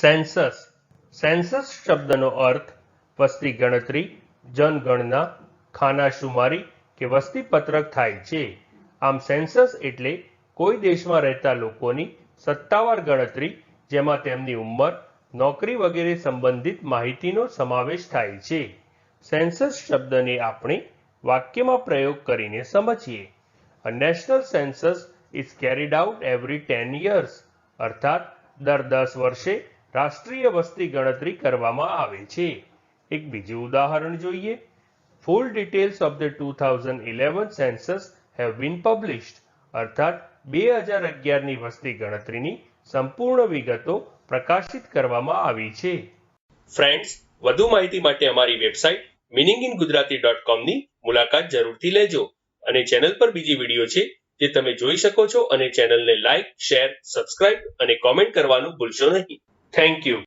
Census. Census શબ્દનો અર્થ વસ્તી ગણતરી, જનગણના, ખાનાશુમારી કે વસ્તી પત્રક થાય છે. આમ સેન્સસ એટલે કોઈ દેશમાં રહેતા લોકોની સત્તાવાર ગણતરી, જેમાં તેમની ઉંમર, નોકરી વગેરે સંબંધિત માહિતીનો સમાવેશ થાય છે. સેન્સસ શબ્દને આપણે વાક્યમાં પ્રયોગ કરીને સમજીએ. A national census is carried out every ten years અર્થાત, દર દસ વર્ષે રાષ્ટ્રીય વસ્તી ગણતરી કરવામાં આવે છે. એક બીજું ઉદાહરણ જોઈએ. Full details of the two thousand eleven census have been published અર્થાત બે હજાર અગિયારની વસ્તી ગણતરીની સંપૂર્ણ વિગતો પ્રકાશિત કરવામાં આવી છે. ફ્રેન્ડ્સ વધુ માહિતી માટે અમારી website meaning in Gujarati dot કોમની મુલાકાત જરૂરથી લેજો અને ચેનલ પર બીજી વીડિયો છે જે તમે જોઈ શકો છો અને ચેનલને લાઇક શેર સબસ્ક્રાઇબ અને કોમેન્ટ કરવાનું ભૂલશો નહીં. Thank you.